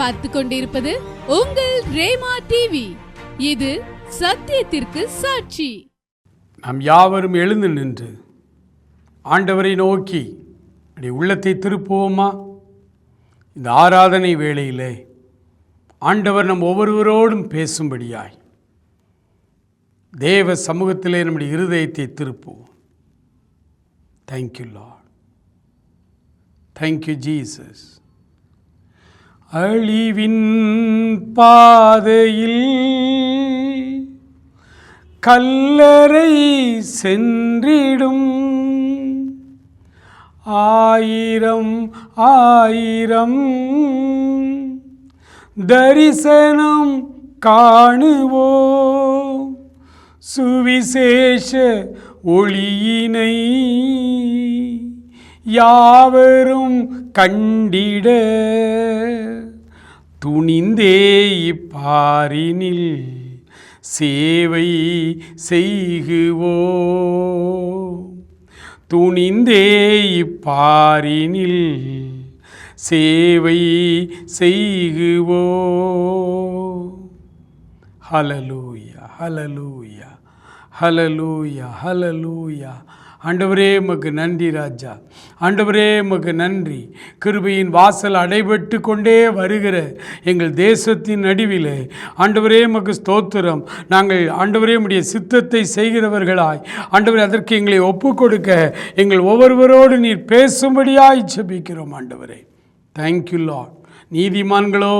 பார்த்து கொண்டிருப்பது உங்கள் ரேமா டிவி இது சத்தியத்திற்கு சாட்சி. நாம் யாவரும் எழுந்து நின்று ஆண்டவரை நோக்கி அப்படி உள்ளத்தை திருப்புவோமா? இந்த ஆராதனை வேளையிலே ஆண்டவர் நம் ஒவ்வொருவரோடும் பேசும்படியாய் தேவ சமூகத்திலே நம்முடைய இருதயத்தை திருப்புவோம். Thank you lord thank you Jesus அழிவின் பாதையில் கல்லறை சென்றிடும். ஆயிரம் ஆயிரம் தரிசனம் காணுவோம் சுவிசேஷ ஒளியினை யாவரும் கண்டிட துணிந்தே இப்பாரினில் சேவை செய்குவோ? துணிந்தே இப்பாரினில் சேவை செய்குவோ? ஹலலூயா ஹலலூயா ஹலலூயா ஹலலூயா ஆண்டவரே உமக்கு நன்றி ராஜா. ஆண்டவரே உமக்கு நன்றி. கிருபையின் வாசல் அடைபட்டு கொண்டே வருகிற எங்கள் தேசத்தின் நடுவிலே. ஆண்டவரே உமக்கு ஸ்தோத்திரம். நாங்கள் ஆண்டவரே உடைய சித்தத்தை செய்கிறவர்களாய். ஆண்டவர் அதற்கு எங்களை ஒப்பு கொடுக்க எங்கள் ஒவ்வொருவரோடு நீர் பேசும்படியாய் ஜெபிக்கிறோம் ஆண்டவரே. தேங்க்யூ லாட் நீதிமான்களோ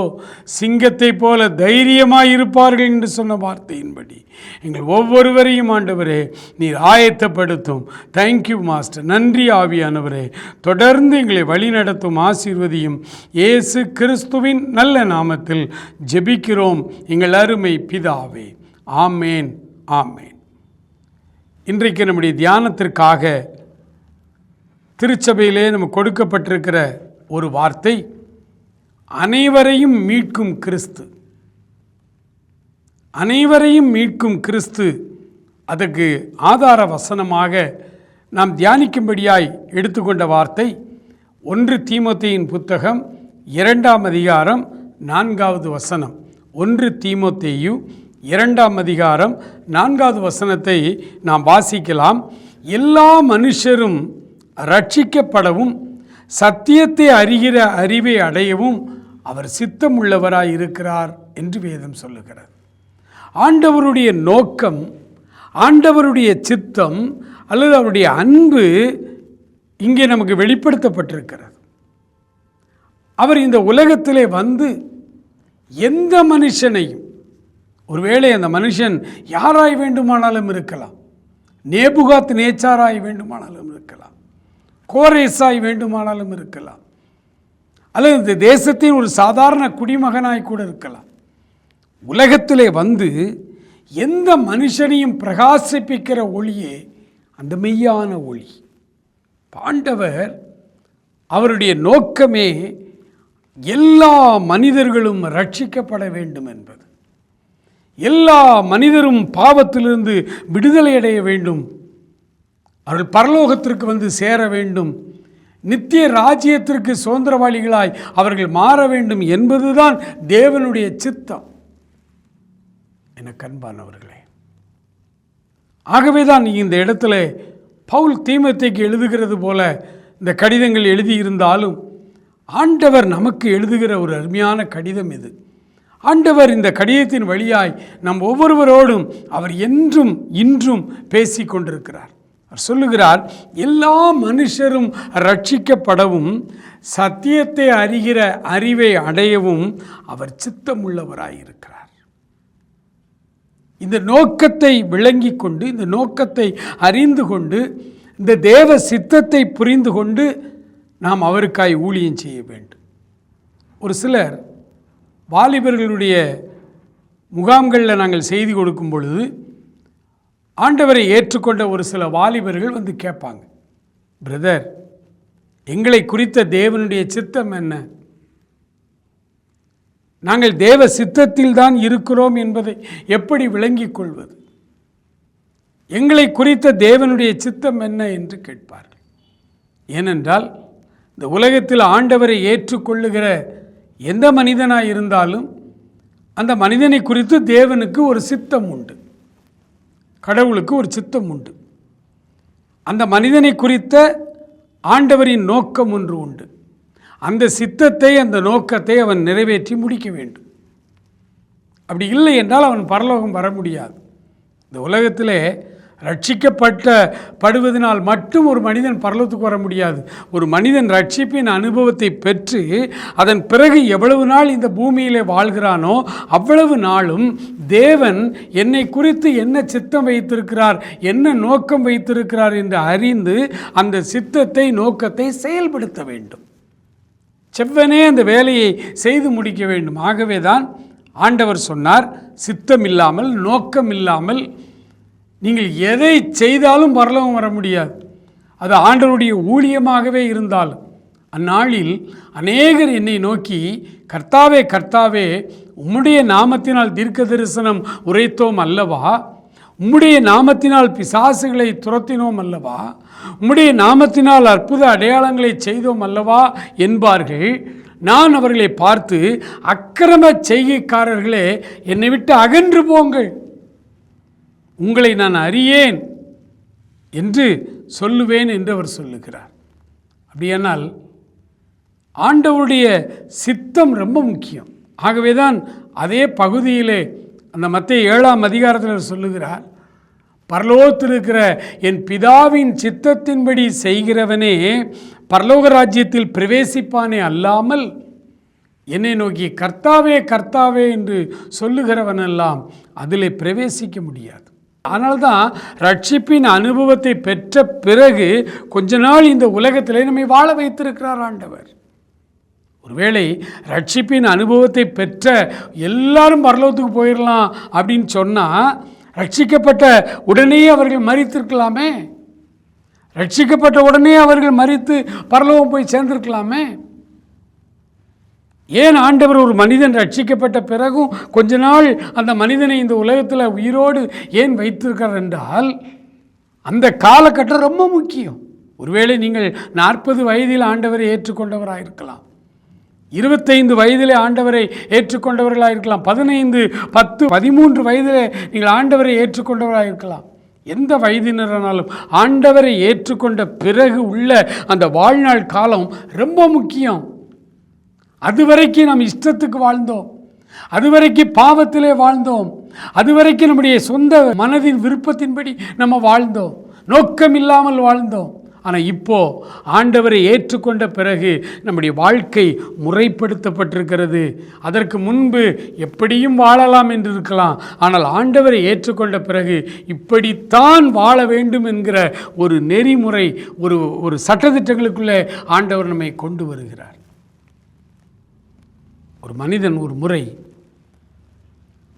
சிங்கத்தை போல தைரியமாக இருப்பார்கள் என்று சொன்ன வார்த்தையின்படி. எங்கள் ஒவ்வொருவரையும் ஆண்டவரே நீர் ஆயத்தப்படுத்தும். தேங்க்யூ மாஸ்டர் நன்றி ஆவியானவரே. தொடர்ந்து எங்களை வழிநடத்தும் ஆசீர்வதியும் இயேசு கிறிஸ்துவின் நல்ல நாமத்தில் ஜெபிக்கிறோம். எங்கள் அருமை பிதாவே. ஆமேன் ஆமேன். இன்றைக்கு நம்முடைய தியானத்திற்காக திருச்சபையிலே நம்ம கொடுக்கப்பட்டிருக்கிற ஒரு வார்த்தை அனைவரையும் மீட்கும் கிறிஸ்து. அனைவரையும் மீட்கும் கிறிஸ்து. அதற்கு ஆதார வசனமாக நாம் தியானிக்கும்படியாய் எடுத்துக்கொண்ட வார்த்தை ஒன்று தீமோத்தேயின் புத்தகம் இரண்டாம் அதிகாரம் நான்காவது வசனம். ஒன்று தீமோத்தேயு இரண்டாம் அதிகாரம் நான்காவது வசனத்தை நாம் வாசிக்கலாம். எல்லா மனுஷரும் ரட்சிக்கப்படவும் சத்தியத்தை அறிகிற அறிவை அடையவும் அவர் சித்தமுள்ளவராய் இருக்கிறார் என்று வேதம் சொல்லுகிறது. ஆண்டவருடைய நோக்கம் ஆண்டவருடைய சித்தம் அல்லது அவருடைய அன்பு இங்கே நமக்கு வெளிப்படுத்தப்பட்டிருக்கிறது. அவர் இந்த உலகத்திலே வந்து எந்த மனுஷனையும் ஒருவேளை அந்த மனுஷன் யாராய் வேண்டுமானாலும் இருக்கலாம் நேபுகாத் நேச்சாராய் வேண்டுமானாலும் இருக்கலாம் கோரேசாய் வேண்டுமானாலும் இருக்கலாம் அல்லது இந்த தேசத்தின் ஒரு சாதாரண குடிமகனாய் கூட இருக்கலாம். உலகத்திலே வந்து எந்த மனுஷனையும் பிரகாசிப்பிக்கிற ஒளியே அந்த மெய்யான ஒளி. பாண்டவர் அவருடைய நோக்கமே எல்லா மனிதர்களும் ரட்சிக்கப்பட வேண்டும் என்பது. எல்லா மனிதரும் பாவத்திலிருந்து விடுதலை அடைய வேண்டும். அவர்கள் பரலோகத்திற்கு வந்து சேர வேண்டும். நித்திய ராஜ்யத்திற்கு சுதந்திரவாளிகளாய் அவர்கள் மாற வேண்டும் என்பதுதான் தேவனுடைய சித்தம். என கண்பானவர்களே. ஆகவே தான் இந்த இடத்துல பவுல் தீமத்தைக்கு எழுதுகிறது போல இந்த கடிதங்கள் எழுதியிருந்தாலும் ஆண்டவர் நமக்கு எழுதுகிற ஒரு அருமையான கடிதம் இது. ஆண்டவர் இந்த கடிதத்தின் வழியாய் நம் ஒவ்வொருவரோடும் அவர் என்றும் இன்றும் பேசி கொண்டிருக்கிறார் சொல்லுகிறார் எல்லா மனுஷரும் ரட்சிக்கப்படவும் சத்தியத்தை அறிகிற அறிவை அடையவும் அவர் சித்தமுள்ளவராயிருக்கிறார். இந்த நோக்கத்தை விளங்கி கொண்டு இந்த நோக்கத்தை அறிந்து கொண்டு இந்த தேவ சித்தத்தை புரிந்து கொண்டு நாம் அவருக்காய் ஊழியம் செய்ய வேண்டும். ஒரு சிலர் வாலிபர்களுடைய முகாம்களில் நாங்கள் செய்தி கொடுக்கும் பொழுது ஆண்டவரை ஏற்றுக்கொண்ட ஒரு சில வாலிபர்கள் வந்து கேட்பாங்க பிரதர் எங்களை குறித்த தேவனுடைய சித்தம் என்ன? நாங்கள் தேவ சித்தத்தில் தான் இருக்கிறோம் என்பதை எப்படி விளங்கிக் கொள்வது? எங்களை குறித்த தேவனுடைய சித்தம் என்ன? என்று கேட்பார்கள். ஏனென்றால் இந்த உலகத்தில் ஆண்டவரை ஏற்றுக்கொள்ளுகிற எந்த மனிதனாக இருந்தாலும் அந்த மனிதனை குறித்து தேவனுக்கு ஒரு சித்தம் உண்டு. கடவுளுக்கு ஒரு சித்தம் உண்டு. அந்த மனிதனை குறித்த ஆண்டவரின் நோக்கம் ஒன்று உண்டு. அந்த சித்தத்தை அந்த நோக்கத்தை அவன் நிறைவேற்றி முடிக்க வேண்டும். அப்படி இல்லை என்றால் அவன் பரலோகம் வர முடியாது. இந்த உலகத்திலே ரட்சிக்கப்பட்ட படுவதனால் மட்டும் ஒரு மனிதன் பரலத்துக்கு வர முடியாது. ஒரு மனிதன் ரட்சிப்பின் அனுபவத்தை பெற்று அதன் பிறகு எவ்வளவு நாள் இந்த பூமியிலே வாழ்கிறானோ அவ்வளவு நாளும் தேவன் என்னை குறித்து என்ன சித்தம் வைத்திருக்கிறார் என்ன நோக்கம் வைத்திருக்கிறார் என்று அறிந்து அந்த சித்தத்தை நோக்கத்தை செயல்படுத்த வேண்டும். செவ்வனே அந்த வேலையை செய்து முடிக்க வேண்டும். ஆகவே தான் ஆண்டவர் சொன்னார் சித்தம் இல்லாமல் நோக்கம் இல்லாமல் நீங்கள் எதை செய்தாலும் பரலோகம் வர முடியாது. அது ஆண்டவருடைய ஊழியமாகவே இருந்தால் அந்நாளில் அநேகர் என்னை நோக்கி கர்த்தாவே கர்த்தாவே உம்முடைய நாமத்தினால் தீர்க்க தரிசனம் உரைத்தோம் அல்லவா? உம்முடைய நாமத்தினால் பிசாசுகளை துரத்தினோம் அல்லவா? உம்முடைய நாமத்தினால் அற்புத அடையாளங்களை செய்தோம் அல்லவா? என்பார்கள். நான் அவர்களை பார்த்து அக்கிரம செய்கைக்காரர்களே என்னை விட்டு அகன்று போங்கள். உங்களை நான் அறியேன் என்று சொல்லுவேன் என்று அவர் சொல்லுகிறார். அப்படியானால் ஆண்டவருடைய சித்தம் ரொம்ப முக்கியம். ஆகவே தான் அதே பகுதியிலே அந்த மத்திய ஏழாம் அதிகாரத்தில் சொல்லுகிறார் பரலோகத்தில் இருக்கிற என் பிதாவின் சித்தத்தின்படி செய்கிறவனே பரலோக ராஜ்யத்தில் பிரவேசிப்பானே அல்லாமல் என்னை நோக்கி கர்த்தாவே கர்த்தாவே என்று சொல்லுகிறவனெல்லாம் அதில் பிரவேசிக்க முடியாது. அதனால்தான் ரட்சிப்பின் அனுபவத்தை பெற்ற பிறகு கொஞ்ச நாள் இந்த உலகத்திலே நம்மை வாழ வைத்திருக்கிறார் ஆண்டவர். ஒருவேளை ரட்சிப்பின் அனுபவத்தை பெற்ற எல்லாரும் பரலோகத்துக்கு போயிடலாம் அப்படின்னு சொன்னால் ரட்சிக்கப்பட்ட உடனே அவர்கள் மறித்திருக்கலாமே ரட்சிக்கப்பட்ட உடனே அவர்கள் மறித்து பரலோகம் போய் சேர்ந்திருக்கலாமே? ஏன் ஆண்டவர் ஒரு மனிதன் ரட்சிக்கப்பட்ட பிறகும் கொஞ்ச நாள் அந்த மனிதனை இந்த உலகத்தில் உயிரோடு ஏன் வைத்திருக்கிறார் என்றால் அந்த காலகட்டம் ரொம்ப முக்கியம். ஒருவேளை நீங்கள் நாற்பது வயதில் ஆண்டவரை ஏற்றுக்கொண்டவராக இருக்கலாம். இருபத்தைந்து வயதிலே ஆண்டவரை ஏற்றுக்கொண்டவர்களாக இருக்கலாம். பதினைந்து பத்து பதிமூன்று வயதிலே நீங்கள் ஆண்டவரை ஏற்றுக்கொண்டவராக இருக்கலாம். எந்த வயதினரானாலும் ஆண்டவரை ஏற்றுக்கொண்ட பிறகு உள்ள அந்த வாழ்நாள் காலம் ரொம்ப முக்கியம். அதுவரைக்கும் நாம் இஷ்டத்துக்கு வாழ்ந்தோம். அதுவரைக்கும் பாவத்திலே வாழ்ந்தோம். அதுவரைக்கும் நம்முடைய சொந்த மனதின் விருப்பத்தின்படி நம்ம வாழ்ந்தோம். நோக்கம் இல்லாமல் வாழ்ந்தோம். ஆனால் இப்போ ஆண்டவரை ஏற்றுக்கொண்ட பிறகு நம்முடைய வாழ்க்கை முறைப்படுத்தப்பட்டிருக்கிறது. அதற்கு முன்பு எப்படியும் வாழலாம் என்று இருக்கலாம். ஆனால் ஆண்டவரை ஏற்றுக்கொண்ட பிறகு இப்படித்தான் வாழ வேண்டும் என்கிற ஒரு நெறிமுறை ஒரு ஒரு சட்டத்திட்டங்களுக்குள்ளே ஆண்டவர் நம்மை கொண்டு வருகிறார். ஒரு மனிதன் ஒரு முறை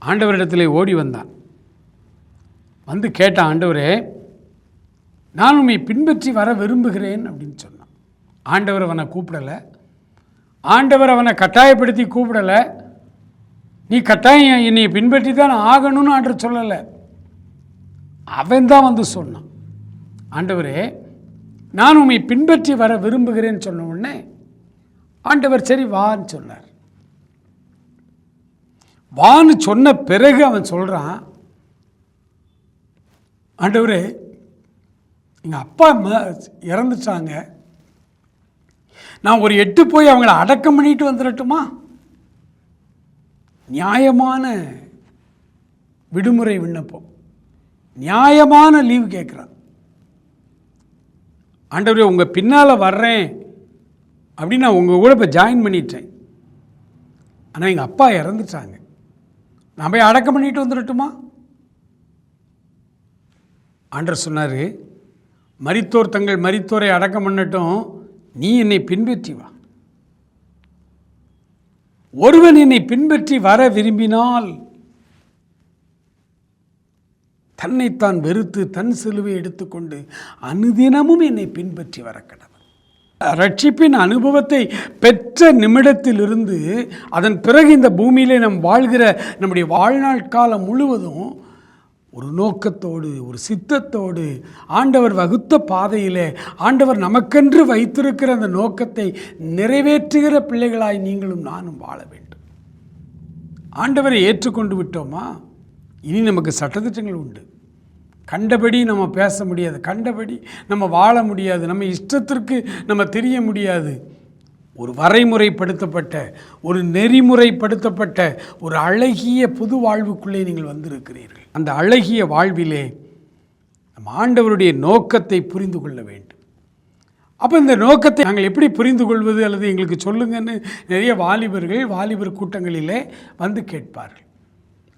ஆண்டவரிடத்திலே ஓடி வந்தான். வந்து கேட்டான் ஆண்டவரே நான் உண்மை பின்பற்றி வர விரும்புகிறேன் அப்படின்னு சொன்னான். ஆண்டவர் அவனை கூப்பிடலை. ஆண்டவர் அவனை கட்டாயப்படுத்தி கூப்பிடலை. நீ கட்டாயம் என்னை பின்பற்றி தான் ஆகணும்னு ஆண்டர் சொல்லலை. அவன் தான் வந்து சொன்னான். ஆண்டவரே நான் உண்மை பின்பற்றி வர விரும்புகிறேன்னு சொன்ன உடனே ஆண்டவர் சரி வான்னு சொன்னார். வான்னு சொன்ன பிறகு அவன் சொல்கிறான் ஆண்டவரே எங்கள் அப்பா அம்மா இறந்துட்டாங்க. நான் ஒரு எட்டு போய் அவங்கள அடக்கம் பண்ணிட்டு வந்துடட்டுமா நியாயமான விடுமுறை விண்ணப்பம். நியாயமான லீவு கேட்குறான் ஆண்டவரே உங்கள் பின்னால் வர்றேன். அப்படின்னு நான் உங்கள் கூட இப்போ ஜாயின் பண்ணிட்டேன். ஆனால் எங்கள் அப்பா இறந்துட்டாங்க. நான் போய் அடக்கம் பண்ணிட்டு வந்துடட்டுமா? ஆண்டர் சொன்னார் மரித்தோர் தங்கள் மரித்தோரை அடக்கம் பண்ணட்டும். நீ என்னை பின்பற்றி வா. ஒருவன் என்னை பின்பற்றி வர விரும்பினால் தன்னைத்தான் வெறுத்து தன் சிலுவை எடுத்துக்கொண்டு அனுதினமும் என்னை பின்பற்றி வர கடவுள் ரட்சிப்பின் அனுபவத்தை பெற்ற நிமிடத்திலிருந்து அதன் பிறகு இந்த பூமியிலே நாம் வாழ்கிற நம்முடைய வாழ்நாள் காலம் முழுவதும் ஒரு நோக்கத்தோடு ஒரு சித்தத்தோடு ஆண்டவர் வகுத்த பாதையிலே ஆண்டவர் நமக்கென்று வைத்திருக்கிற அந்த நோக்கத்தை நிறைவேற்றுகிற பிள்ளைகளாய் நீங்களும் நானும் வாழ வேண்டும். ஆண்டவரை ஏற்றுக்கொண்டு விட்டோமா? இனி நமக்கு சட்டத்திட்டங்கள் உண்டு. கண்டபடி நம்ம பேச முடியாது. கண்டபடி நம்ம வாழ முடியாது. நம்ம இஷ்டத்திற்கு நம்ம தெரிய முடியாது. ஒரு வரைமுறைப்படுத்தப்பட்ட ஒரு நெறிமுறைப்படுத்தப்பட்ட ஒரு அழகிய புது வாழ்வுக்குள்ளே நீங்கள் வந்திருக்கிறீர்கள். அந்த அழகிய வாழ்விலே நம் ஆண்டவருடைய நோக்கத்தை புரிந்து கொள்ள வேண்டும். அப்போ இந்த நோக்கத்தை நாங்கள் எப்படி புரிந்து கொள்வது அல்லது எங்களுக்கு சொல்லுங்கன்னு நிறைய வாலிபர்கள் வாலிபர் கூட்டங்களிலே வந்து கேட்பார்கள்.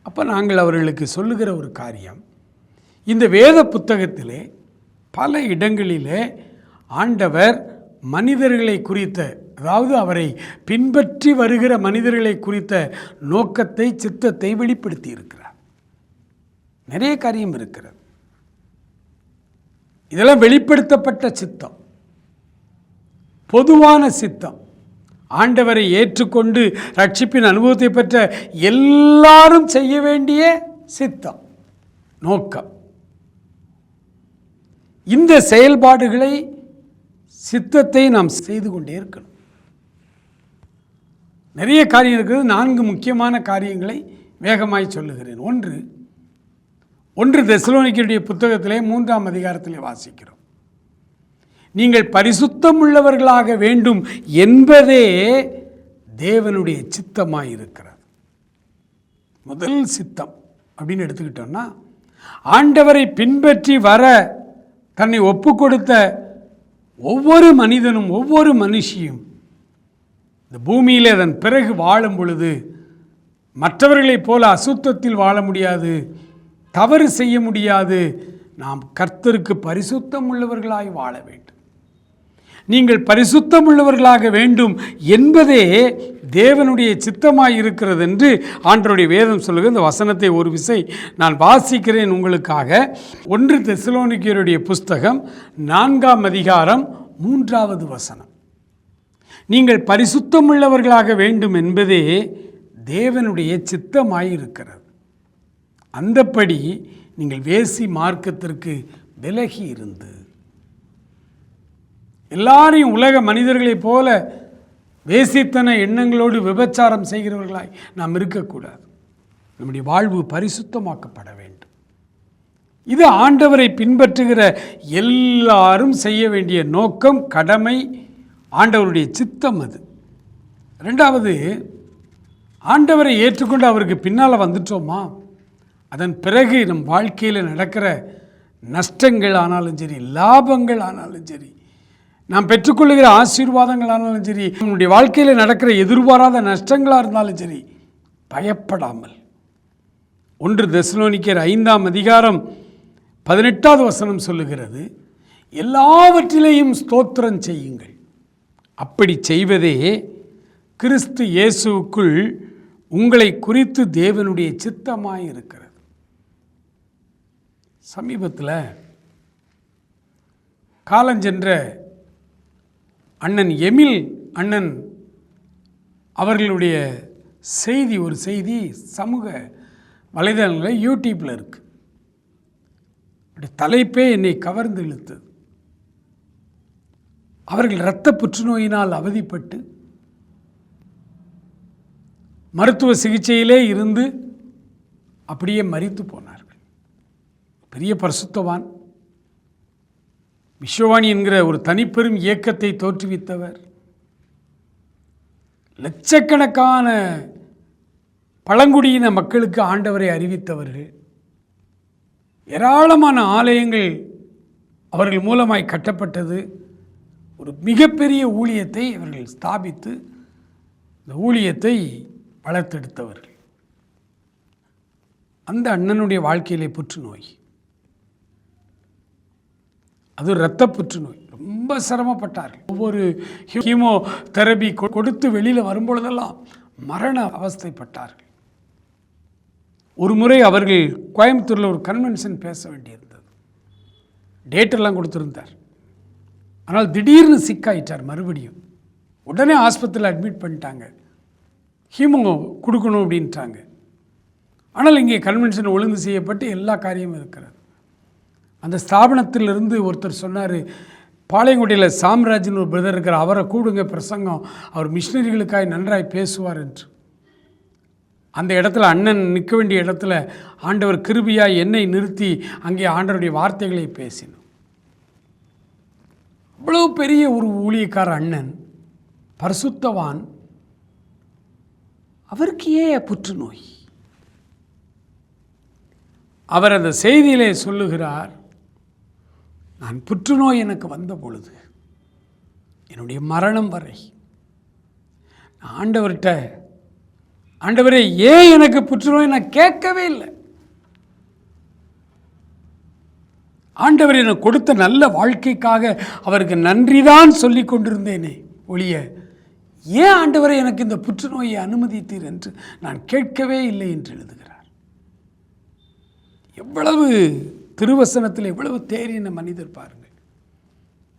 அப்போ நாங்கள் அவர்களுக்கு சொல்லுகிற ஒரு காரியம் இந்த வேத புத்தகத்திலே பல இடங்களிலே ஆண்டவர் மனிதர்களை குறித்த அதாவது அவரை பின்பற்றி வருகிற மனிதர்களை குறித்த நோக்கத்தை சித்தத்தை வெளிப்படுத்தி இருக்கிறார் நிறைய காரியம் இருக்கிறது. இதெல்லாம் வெளிப்படுத்தப்பட்ட சித்தம். பொதுவான சித்தம். ஆண்டவரை ஏற்றுக்கொண்டு ரட்சிப்பின் அனுபவத்தை பெற்ற எல்லாரும் செய்ய வேண்டிய சித்தம் நோக்கம். இந்த செயல்பாடுகளை சித்தத்தை நாம் செய்து கொண்டே இருக்கணும். நிறைய காரியம் இருக்கிறது நான்கு முக்கியமான காரியங்களை வேகமாய் சொல்லுகிறேன். ஒன்று ஒன்று தெசலோனிக்கருடைய புத்தகத்திலே மூன்றாம் அதிகாரத்திலே வாசிக்கிறோம். நீங்கள் பரிசுத்தம் உள்ளவர்களாக வேண்டும் என்பதே தேவனுடைய சித்தமாக இருக்கிறது முதல் சித்தம் அப்படின்னு எடுத்துக்கிட்டோம்னா ஆண்டவரை பின்பற்றி வர தன்னை ஒப்பு கொடுத்த ஒவ்வொரு மனிதனும் ஒவ்வொரு மனுஷியும் இந்த பூமியில் அதன் பிறகு வாழும் பொழுது மற்றவர்களைப் போல அசுத்தத்தில் வாழ முடியாது தவறு செய்ய முடியாது. நாம் கர்த்தருக்கு பரிசுத்தம் உள்ளவர்களாய் வாழ வேண்டும். நீங்கள் பரிசுத்தம் உள்ளவர்களாக வேண்டும் என்பதே தேவனுடைய சித்தமாக இருக்கிறது என்று ஆண்டருடைய வேதம் சொல்லுகிற இந்த வசனத்தை ஒரு விசை நான் வாசிக்கிறேன் உங்களுக்காக. ஒன்று தெசலோனிக்கியருடைய புஸ்தகம் நான்காம் அதிகாரம் மூன்றாவது வசனம். நீங்கள் பரிசுத்தம் உள்ளவர்களாக வேண்டும் என்பதே தேவனுடைய சித்தமாய் இருக்கிறது அந்தப்படி நீங்கள் வேசி மார்க்கத்திற்கு விலகி இருந்து எல்லாரையும் உலக மனிதர்களைப் போல வேசித்தன எண்ணங்களோடு விபச்சாரம் செய்கிறவர்களாய் நாம் இருக்கக்கூடாது. நம்முடைய வாழ்வு பரிசுத்தமாக்கப்பட வேண்டும். இது ஆண்டவரை பின்பற்றுகிற எல்லாரும் செய்ய வேண்டிய நோக்கம் கடமை ஆண்டவருடைய சித்தம் அது. ரெண்டாவது ஆண்டவரை ஏற்றுக்கொண்டு அவருக்கு பின்னால் வந்துட்டோமா? அதன் பிறகு நம் வாழ்க்கையில் நடக்கிற நஷ்டங்கள் ஆனாலும் சரி லாபங்கள் ஆனாலும் சரி நாம் பெற்றுக்கொள்ளுகிற ஆசீர்வாதங்களானாலும் சரி நம்முடைய வாழ்க்கையில் நடக்கிற எதிர்பாராத நஷ்டங்களாக இருந்தாலும் சரி பயப்படாமல். ஒன்று தெசலோனிக்கர் ஐந்தாம் அதிகாரம் பதினெட்டாவது வசனம் சொல்லுகிறது எல்லாவற்றிலேயும் ஸ்தோத்திரம் செய்யுங்கள். அப்படி செய்வதே கிறிஸ்து இயேசுவுக்குள் உங்களை குறித்து தேவனுடைய சித்தமாக இருக்கிறது. சமீபத்தில் காலஞ்சென்ற அண்ணன் எமில் அண்ணன் அவர்களுடைய செய்தி ஒரு செய்தி சமூக வலைதளங்களில் யூடியூப்பில் இருக்குது அப்படி தலைப்பே என்னை கவர்ந்து இழுத்தது. அவர்கள் இரத்த புற்றுநோயினால் அவதிப்பட்டு மருத்துவ சிகிச்சையிலே இருந்து அப்படியே மறித்து போனார்கள். பெரிய பரிசுத்தவான். விஸ்வவாணி என்கிற ஒரு தனிப்பெரும் இயக்கத்தை தோற்றுவித்தவர். லட்சக்கணக்கான பழங்குடியின மக்களுக்கு ஆண்டவரை அறிவித்தவர்கள். ஏராளமான ஆலயங்கள் அவர்கள் மூலமாய் கட்டப்பட்டது. ஒரு மிகப்பெரிய ஊழியத்தை அவர்கள் ஸ்தாபித்து இந்த ஊழியத்தை வளர்த்தெடுத்தவர்கள். அந்த அண்ணனுடைய வாழ்க்கையிலே புற்றுநோய் அது இரத்த புற்றுநோய். ரொம்ப சிரமப்பட்டார்கள் ஒவ்வொரு ஹீமோ தெரபி கொடுத்து வெளியில் வரும்பொழுதெல்லாம் மரண அவஸ்தைப்பட்டார்கள் ஒரு முறை அவர்கள் கோயம்புத்தூரில் ஒரு கன்வென்ஷன் பேச வேண்டியிருந்தது. டேட்டெல்லாம் கொடுத்துருந்தார். ஆனால் திடீர்னு சிக்காயிட்டார் மறுபடியும். உடனே ஆஸ்பத்திரியில் அட்மிட் பண்ணிட்டாங்க. ஹீமோ கொடுக்கணும் அப்படின்ட்டாங்க. ஆனால் இங்கே கன்வென்ஷன் ஒழுங்கு செய்யப்பட்டு எல்லா காரியமும் இருக்கிறது. அந்த ஸ்தாபனத்திலிருந்து ஒருத்தர் சொன்னார் பாளையங்குடியில் சாம்ராஜ்னு ஒரு பிரதர் இருக்கிற அவரை கூடுங்க பிரசங்கம் அவர் மிஷினரிகளுக்காய் நன்றாய் பேசுவார் என்று. அந்த இடத்துல அண்ணன் நிற்க வேண்டிய இடத்துல ஆண்டவர் கிருபியாய் என்னை நிறுத்தி அங்கே ஆண்டவருடைய வார்த்தைகளை பேசினோம் இவ்வளவு பெரிய ஒரு ஊழியக்கார அண்ணன் பரிசுத்தவான் அவருக்கு ஏன் புற்றுநோய்? அவர் அந்த செய்தியிலே சொல்லுகிறார் நான் புற்றுநோய் எனக்கு வந்த பொழுது என்னுடைய மரணம் வரை நான் ஆண்டவர்கிட்ட ஆண்டவரே ஏன் எனக்கு புற்றுநோய்? நான் கேட்கவே இல்லை. ஆண்டவர் எனக்கு கொடுத்த நல்ல வாழ்க்கைக்காக அவருக்கு நன்றிதான் சொல்லி கொண்டிருந்தேனே ஒழிய ஏன் ஆண்டவரை எனக்கு இந்த புற்றுநோயை அனுமதித்தீர் என்று நான் கேட்கவே இல்லை என்று எழுதுகிறார். எவ்வளவு திருவசனத்தில் எவ்வளவு தேறின மனிதர் பாருங்கள்.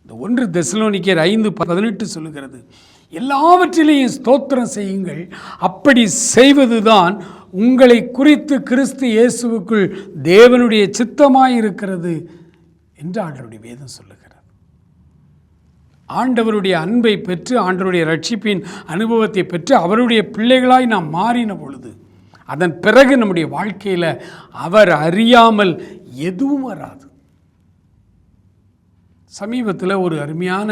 இந்த ஒன்று தெசலோனிக்கர் ஐந்து பதினெட்டு சொல்லுகிறது எல்லாவற்றிலேயும் ஸ்தோத்திரம் செய்யுங்கள் அப்படி செய்வதுதான் உங்களை குறித்து கிறிஸ்து இயேசுவுக்குள் தேவனுடைய சித்தமாயிருக்கிறது என்று ஆண்டவருடைய வேதம் சொல்லுகிறது. ஆண்டவருடைய அன்பை பெற்று ஆண்டவருடைய ரட்சிப்பின் அனுபவத்தை பெற்று அவருடைய பிள்ளைகளாய் நாம் மாறின பொழுது அதன் பிறகு நம்முடைய வாழ்க்கையில் அவர் அறியாமல் எதுவும் வராது. சமீபத்தில் ஒரு அருமையான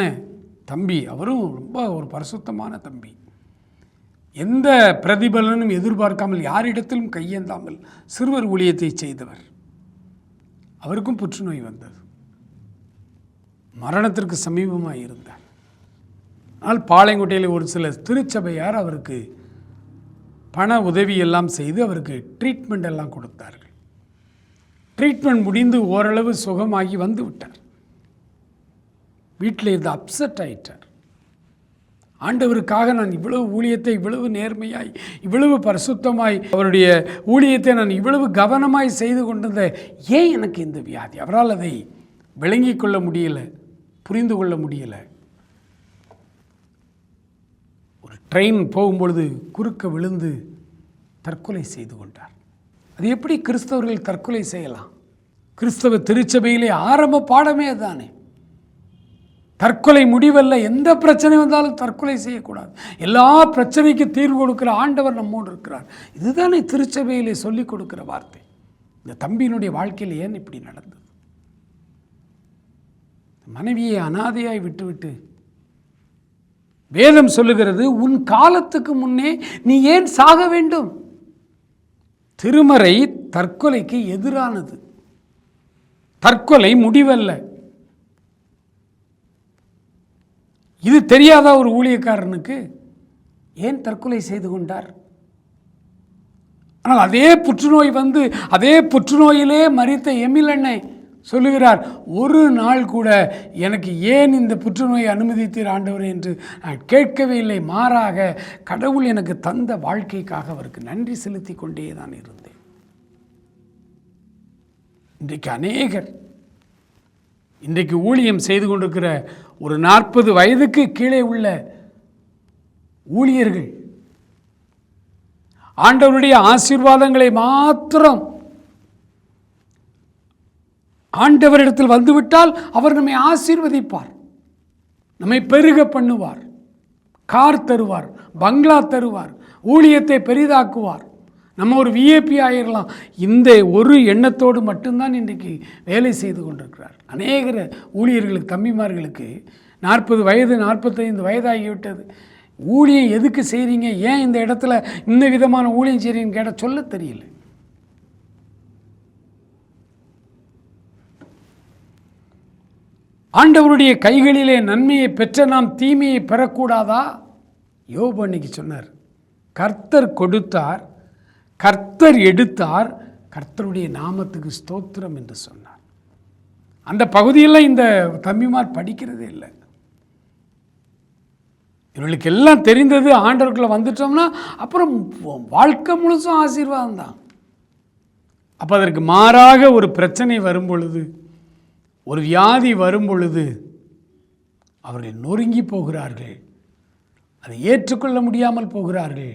தம்பி அவரும் ரொம்ப ஒரு பரிசுத்தமான தம்பி. எந்த பிரதிபலனும் எதிர்பார்க்காமல் யாரிடத்திலும் கையேந்தாமல் சிறுவர் ஊழியத்தை செய்தவர். அவருக்கும் புற்றுநோய் வந்தது. மரணத்திற்கு சமீபமாக இருந்தார். ஆனால் பாளையங்கோட்டையில் ஒரு சில திருச்சபையார் அவருக்கு பண உதவி எல்லாம் செய்து அவருக்கு ட்ரீட்மெண்ட் எல்லாம் கொடுத்தார்கள். ட்ரீட்மெண்ட் முடிந்து ஓரளவு சுகமாகி வந்து விட்டார். வீட்டில் இருந்து அப்செட் ஆயிட்டார். ஆண்டவருக்காக நான் இவ்வளவு ஊழியத்தை இவ்வளவு நேர்மையாய் இவ்வளவு பரிசுத்தமாய் அவருடைய ஊழியத்தை நான் இவ்வளவு கவனமாய் செய்து கொண்டிருந்த ஏன் எனக்கு இந்த வியாதி? அவரால் அதை விளங்கிக் கொள்ள முடியல புரிந்து கொள்ள முடியல. ஒரு ட்ரெயின் போகும்பொழுது குறுக்க விழுந்து தற்கொலை செய்து கொண்டார். அது எப்படி கிறிஸ்தவர்கள் தற்கொலை செய்யலாம்? கிறிஸ்தவ திருச்சபையிலே ஆரம்ப பாடமே தானே தற்கொலை முடிவல்ல எந்த பிரச்சனை வந்தாலும் தற்கொலை செய்யக்கூடாது. எல்லா பிரச்சனைக்கு தீர்வு கொடுக்கிற ஆண்டவர் நம்மோடு இருக்கிறார். இதுதானே திருச்சபையிலே சொல்லிக் கொடுக்கிற வார்த்தை. இந்த தம்பியினுடைய வாழ்க்கையில் ஏன் இப்படி நடந்தது? மனைவியை அனாதையாய் விட்டுவிட்டு வேதம் சொல்லுகிறது உன் காலத்துக்கு முன்னே நீ ஏன் சாக வேண்டும்? திருமறை தற்கொலைக்கு எதிரானது. தற்கொலை முடிவல்ல. இது தெரியாத ஒரு ஊழியக்காரனுக்கு? ஏன் தற்கொலை செய்து கொண்டார்? ஆனால் அதே புற்றுநோய் வந்து அதே புற்றுநோயிலே மறித்த எமிலண்ணை சொல்லுகிறார் ஒரு நாள் கூட எனக்கு ஏன் இந்த புற்றுநோயை அனுமதித்தீர் ஆண்டவர்? என்று நான் கேட்கவே இல்லை. மாறாக கடவுள் எனக்கு தந்த வாழ்க்கைக்காக அவருக்கு நன்றி செலுத்தி கொண்டே தான் இருந்தேன். இன்றைக்கு அநேகர் இன்றைக்கு ஊழியம் செய்து கொண்டிருக்கிற ஒரு நாற்பது வயதுக்கு கீழே உள்ள ஊழியர்கள் ஆண்டவருடைய ஆசீர்வாதங்களை மாத்திரம் ஆண்டவரிடத்தில் வந்துவிட்டால் அவர் நம்மை ஆசீர்வதிப்பார். நம்மை பெருக பண்ணுவார். கார் தருவார் பங்களா தருவார் ஊழியத்தை பெரிதாக்குவார். நம்ம ஒரு விஏபி ஆயிடலாம் இந்த ஒரு எண்ணத்தோடு மட்டும்தான் இன்றைக்கு வேலை செய்து கொண்டிருக்கிறார். அநேகர ஊழியர்களுக்கு தம்பிமார்களுக்கு நாற்பது வயது நாற்பத்தைந்து வயதாகிவிட்டது. ஊழியம் எதுக்கு செய்கிறீங்க ஏன் இந்த இடத்துல இந்த விதமான ஊழியம் செய்கிறீங்கன்னு கேட்டால் சொல்ல தெரியல. ஆண்டவருடைய கைகளிலே நன்மையை பெற்ற நாம் தீமையை பெறக்கூடாதா? யோபு அன்னைக்கு சொன்னார் கர்த்தர் கொடுத்தார் கர்த்தர் எடுத்தார் கர்த்தருடைய நாமத்துக்கு ஸ்தோத்திரம் என்று சொன்னார். அந்த பகுதியெல்லாம் இந்த தம்பிமார் படிக்கிறதே இல்லை. இவர்களுக்கு எல்லாம் தெரிந்தது ஆண்டவர்களை வந்துட்டோம்னா அப்புறம் வாழ்க்கை முழுசும் ஆசீர்வாதம் தான். அப்போ அதற்கு மாறாக ஒரு பிரச்சனை வரும் பொழுது ஒரு வியாதி வரும் பொழுது அவர்கள் நொறுங்கி போகிறார்கள். அதை ஏற்றுக்கொள்ள முடியாமல் போகிறார்கள்.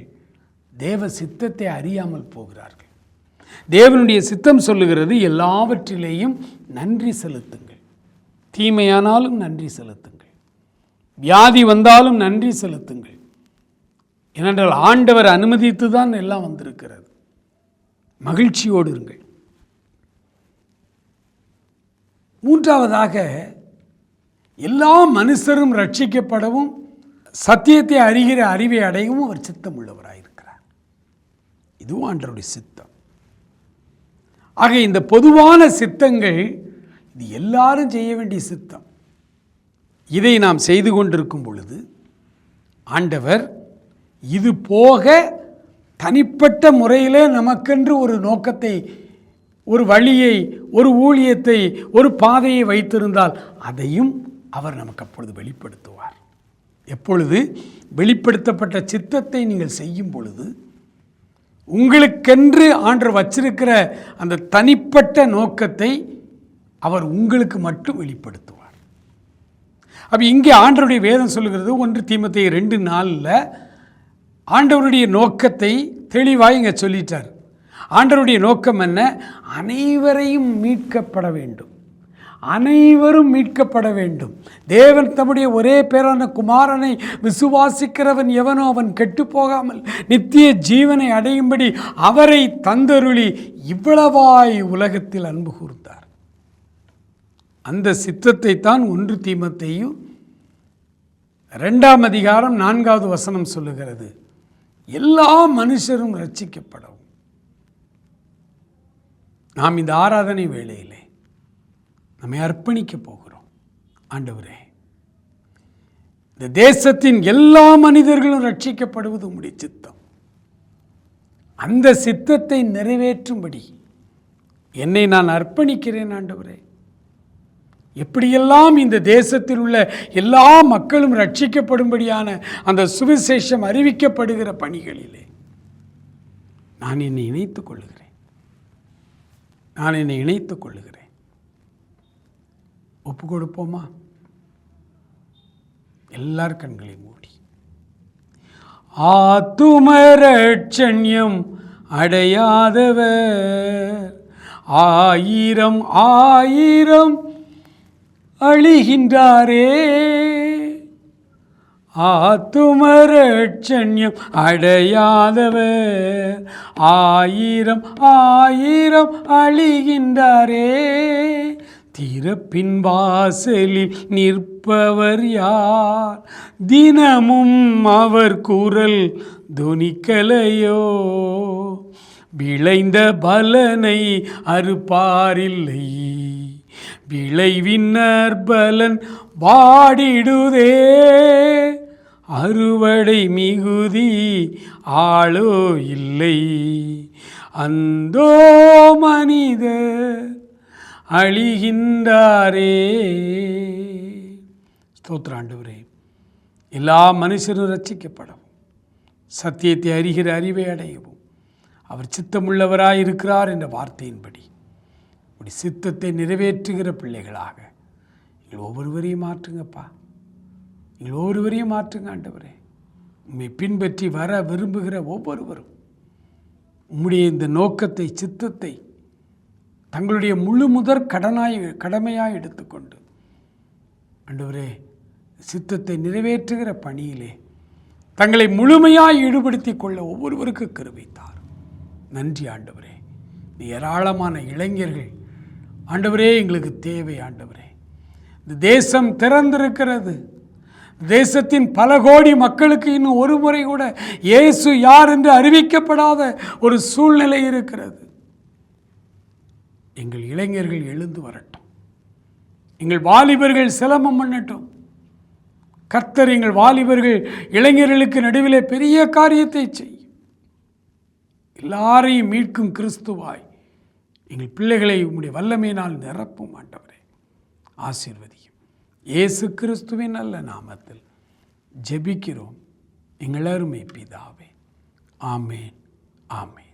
தேவ சித்தத்தை அறியாமல் போகிறார்கள். தேவனுடைய சித்தம் சொல்லுகிறது எல்லாவற்றிலேயும் நன்றி செலுத்துங்கள். தீமையானாலும் நன்றி செலுத்துங்கள். வியாதி வந்தாலும் நன்றி செலுத்துங்கள். ஏனென்றால் ஆண்டவர் அனுமதித்து தான் எல்லாம் வந்திருக்கிறது. மகிழ்ச்சியோடு இருங்கள். மூன்றாவதாக எல்லா மனுஷரும் ரட்சிக்கப்படவும் சத்தியத்தை அறிகிற அறிவை அடையவும் அவர் சித்தம் உள்ளவராயிருக்கிறார் இதுவும் ஆண்டருடைய சித்தம். ஆக இந்த பொதுவான சித்தங்கள் இது எல்லாரும் செய்ய வேண்டிய சித்தம். இதை நாம் செய்து கொண்டிருக்கும் பொழுது ஆண்டவர் இது போக தனிப்பட்ட முறையிலே நமக்கென்று ஒரு நோக்கத்தை ஒரு வழியை ஒரு ஊழியத்தை ஒரு பாதையை வைத்திருந்தால் அதையும் அவர் நமக்கு அப்பொழுது வெளிப்படுத்துவார். எப்பொழுது வெளிப்படுத்தப்பட்ட சித்தத்தை நீங்கள் செய்யும் பொழுது உங்களுக்கென்று ஆண்டவர் வச்சிருக்கிற அந்த தனிப்பட்ட நோக்கத்தை அவர் உங்களுக்கு மட்டும் வெளிப்படுத்துவார். அப்போ இங்கே ஆண்டருடைய வேதம் சொல்லுகிறது ஒன்று தீமத்தை ரெண்டு நாளில் ஆண்டவருடைய நோக்கத்தை தெளிவாக இங்கே சொல்லிட்டார். ஆண்டருடைய நோக்கம் என்ன? அனைவரையும் மீட்கப்பட வேண்டும். அனைவரும் மீட்கப்பட வேண்டும். தேவன் தம்முடைய ஒரே பேரான குமாரனை விசுவாசிக்கிறவன் எவனோ அவன் கெட்டு போகாமல் நித்திய ஜீவனை அடையும்படி அவரை தந்தருளி இவ்வளவாய் உலகத்தில் அன்பு கூர்ந்தார். அந்த சித்தத்தை தான் ஒன்று தீமத்தையும் ரெண்டாம் அதிகாரம் நான்காவது வசனம் சொல்லுகிறது. எல்லா மனுஷரும் ரட்சிக்கப்படவும் நாம் இந்த ஆராதனை வேளையிலே நம்மை அர்ப்பணிக்க போகிறோம். ஆண்டவரே இந்த தேசத்தின் எல்லா மனிதர்களும் ரட்சிக்கப்படுவது உம்முடைய சித்தம். அந்த சித்தத்தை நிறைவேற்றும்படி என்னை நான் அர்ப்பணிக்கிறேன் ஆண்டவரே. எப்படியெல்லாம் இந்த தேசத்தில் உள்ள எல்லா மக்களும் ரட்சிக்கப்படும்படியான அந்த சுவிசேஷம் அறிவிக்கப்படுகிற பணிகளிலே நான் என்னை இணைத்துக் கொள்கிறேன் நான் என்னை இணைத்துக் கொள்ளுகிறேன். ஒப்பு கொடுப்போமா? எல்லார் கண்களையும் மூடி. ஆத்துமரட்சண்யம் அடையாதவர். ஆயிரம் ஆயிரம் அழிகின்றாரே. ஆத்துமரட்சண்யம் அடையாதவர். ஆயிரம் ஆயிரம் அழிகின்றாரே. திறப்பின் வாசலில் நிற்பவர் யார்? தினமும் அவர் குரல் துணிக்கலையோ? விளைந்த பலனை அறுப்பாரில்லை. விளைவின் பலன் வாடிடுதே. அறுவடை மிகுதி ஆளோ இல்லை. அந்தோ மனிதர் அழிகின்றாரே. ஸ்தோத்ராண்டவரே எல்லா மனுஷரும் ரட்சிக்கப்படவும் சத்தியத்தை அறிகிற அறிவை அடையவும். அவர் சித்தமுள்ளவராய் இருக்கிறார் என்ற வார்த்தையின்படி. இப்படி சித்தத்தை நிறைவேற்றுகிற பிள்ளைகளாக நீங்கள் ஒவ்வொருவரையும் மாற்றுங்கப்பா. நீங்கள் ஒருவரையும் மாற்றுங்க ஆண்டவரே. உண்மை பின்பற்றி வர விரும்புகிற ஒவ்வொருவரும் உம்முடைய இந்த நோக்கத்தை சித்தத்தை தங்களுடைய முழு முதற் கடனாய் கடமையாக எடுத்துக்கொண்டு ஆண்டவரே சித்தத்தை நிறைவேற்றுகிற பணியிலே தங்களை முழுமையாக ஈடுபடுத்திக் கொள்ள ஒவ்வொருவருக்கு கருவைத்தார் நன்றி ஆண்டவரே. இந்த ஏராளமான இளைஞர்கள். ஆண்டவரே எங்களுக்கு தேவை ஆண்டவரே. இந்த தேசம் திறந்திருக்கிறது. தேசத்தின் பல கோடி மக்களுக்கு இன்னும் ஒரு முறை கூட இயேசு யார் என்று அறிவிக்கப்படாத ஒரு சூழ்நிலை இருக்கிறது. எங்கள் இளைஞர்கள் எழுந்து வரட்டும். எங்கள் வாலிபர்கள் சிலமம் பண்ணட்டும். கர்த்தர் எங்கள் வாலிபர்கள் இளைஞர்களுக்கு நடுவிலே பெரிய காரியத்தை செய்யும். எல்லாரையும் மீட்கும் கிறிஸ்துவாய். எங்கள் பிள்ளைகளை உம்முடைய வல்லமையினால் நிரப்பும் ஆண்டவரே. ஆசீர்வதி இயேசு கிறிஸ்துவின் நல்ல நாமத்தில் ஜெபிக்கிறோம். எங்கள் அருமை பிதாவே. ஆமேன். ஆமேன்.